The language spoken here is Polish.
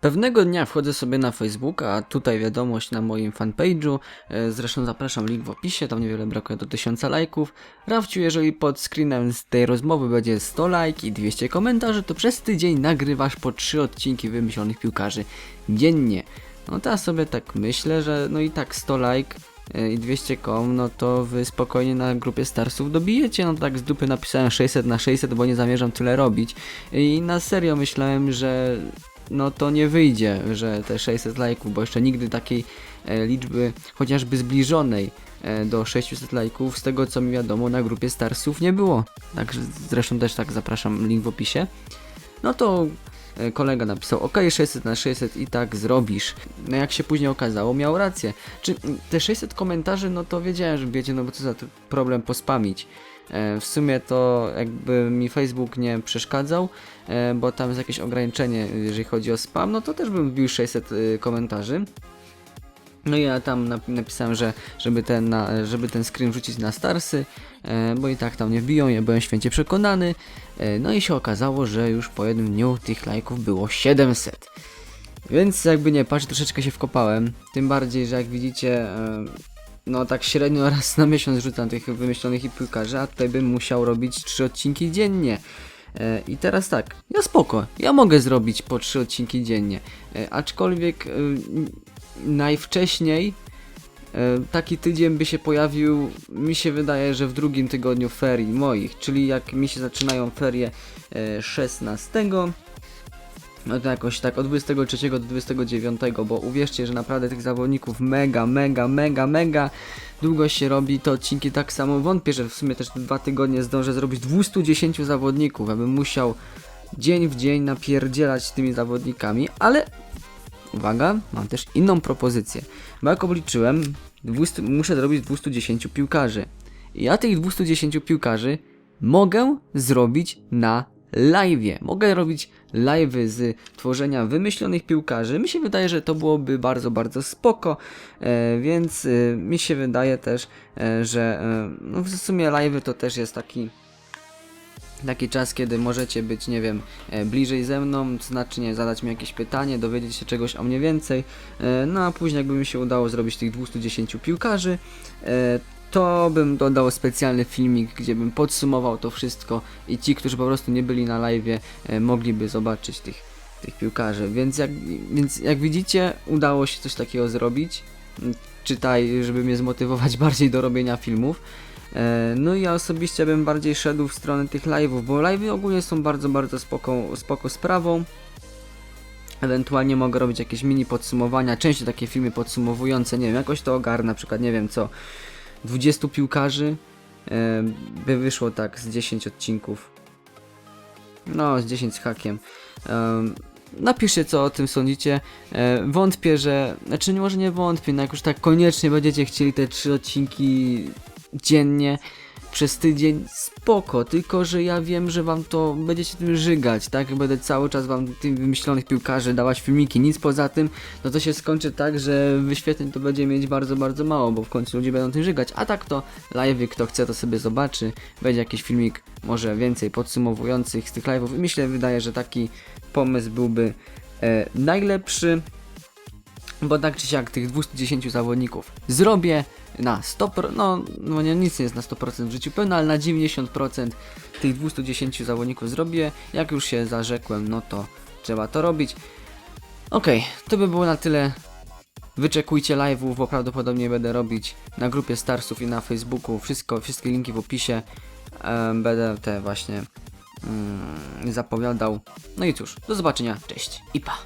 Pewnego dnia wchodzę sobie na Facebooka, a tutaj wiadomość na moim fanpage'u, e, zresztą zapraszam link w opisie, tam niewiele brakuje do 1000 lajków. Rafciu, jeżeli pod screenem z tej rozmowy będzie 100 lajk i 200 komentarzy, to przez tydzień nagrywasz po 3 odcinki wymyślonych piłkarzy dziennie. No teraz sobie tak myślę, że no i tak 100 lajk e, i 200 kom, no to wy spokojnie na grupie Starsów dobijecie, no tak z dupy napisałem 600 na 600, bo nie zamierzam tyle robić. I na serio myślałem, że no to nie wyjdzie, że te 600 lajków, bo jeszcze nigdy takiej e, liczby, chociażby zbliżonej e, do 600 lajków, z tego co mi wiadomo, na grupie Starsów nie było. Także zresztą też tak zapraszam, link w opisie. No to e, kolega napisał, ok, 600 na 600 i tak zrobisz. No jak się później okazało, miał rację. Czy te 600 komentarzy, no to wiedziałem, że wiecie, no bo co za problem pospamić. E, W sumie to jakby mi Facebook nie przeszkadzał, e, bo tam jest jakieś ograniczenie, jeżeli chodzi o spam, no to też bym wbił 600 y, komentarzy. No ja tam nap- napisałem, że żeby ten, na, żeby ten screen wrzucić na Starsy, e, bo i tak tam nie wbiją, ja byłem święcie przekonany. E, no i się okazało, że już po jednym dniu tych lajków było 700. Więc jakby nie patrz, troszeczkę się wkopałem. Tym bardziej, że jak widzicie, e, no tak średnio raz na miesiąc rzucam tych wymyślonych i piłkarzy, a tutaj bym musiał robić 3 odcinki dziennie. I teraz tak, ja spoko, ja mogę zrobić po 3 odcinki dziennie, aczkolwiek najwcześniej e, taki tydzień by się pojawił, mi się wydaje, że w drugim tygodniu ferii moich, czyli jak mi się zaczynają ferie e, 16, no to jakoś tak od 23 do 29, bo uwierzcie, że naprawdę tych zawodników mega, mega, mega, mega długo się robi te odcinki tak samo. Wątpię, że w sumie też te dwa tygodnie zdążę zrobić 210 zawodników, abym musiał dzień w dzień napierdzielać tymi zawodnikami, ale uwaga, mam też inną propozycję. Bo jak obliczyłem, 200, muszę zrobić 210 piłkarzy. I ja tych 210 piłkarzy mogę zrobić na live. Mogę robić live z tworzenia wymyślonych piłkarzy. Mi się wydaje, że to byłoby bardzo, bardzo spoko, e, więc e, mi się wydaje też, e, że e, no w sumie live to też jest taki taki czas, kiedy możecie być, nie wiem, e, bliżej ze mną, znaczy nie, zadać mi jakieś pytanie, dowiedzieć się czegoś o mnie więcej, e, no a później jakby mi się udało zrobić tych 210 piłkarzy, e, to bym dodał specjalny filmik, gdzie bym podsumował to wszystko i ci, którzy po prostu nie byli na live, mogliby zobaczyć tych, tych piłkarzy, więc jak, więc jak widzicie, udało się coś takiego zrobić, czytaj, żeby mnie zmotywować bardziej do robienia filmów, No i ja osobiście bym bardziej szedł w stronę tych live'ów, bo live'y ogólnie są bardzo, bardzo spoko, spoko sprawą. Ewentualnie mogę robić jakieś mini podsumowania, częściej takie filmy podsumowujące, nie wiem, jakoś to ogarnę, na przykład, nie wiem co, 20 piłkarzy e, by wyszło tak z 10 odcinków. No, z 10 z hakiem. Em, Napiszcie co o tym sądzicie. E, wątpię, że. Znaczy może nie wątpię, no jak już tak koniecznie będziecie chcieli te trzy odcinki dziennie przez tydzień, spoko, tylko że ja wiem, że wam to będziecie tym żygać, tak? Będę cały czas wam tym wymyślonych piłkarzy dawać filmiki, nic poza tym, no to się skończy tak, że wyświetleń to będzie mieć bardzo, bardzo mało, bo w końcu ludzie będą tym żygać, a tak to live, kto chce to sobie zobaczy, będzie jakiś filmik, może więcej podsumowujących z tych live'ów. I myślę, wydaje, że taki pomysł byłby e, najlepszy, bo tak czy siak tych 210 zawodników zrobię na 100%, no, no nie, nic nie jest na 100% w życiu pełne, ale na 90% tych 210 zawodników zrobię. Jak już się zarzekłem, no to trzeba to robić. Okej, to by było na tyle. Wyczekujcie live'ów, bo prawdopodobnie będę robić na grupie Starsów i na Facebooku. Wszystko, wszystkie linki w opisie. Będę te właśnie mm, zapowiadał. No i cóż, do zobaczenia, cześć i pa.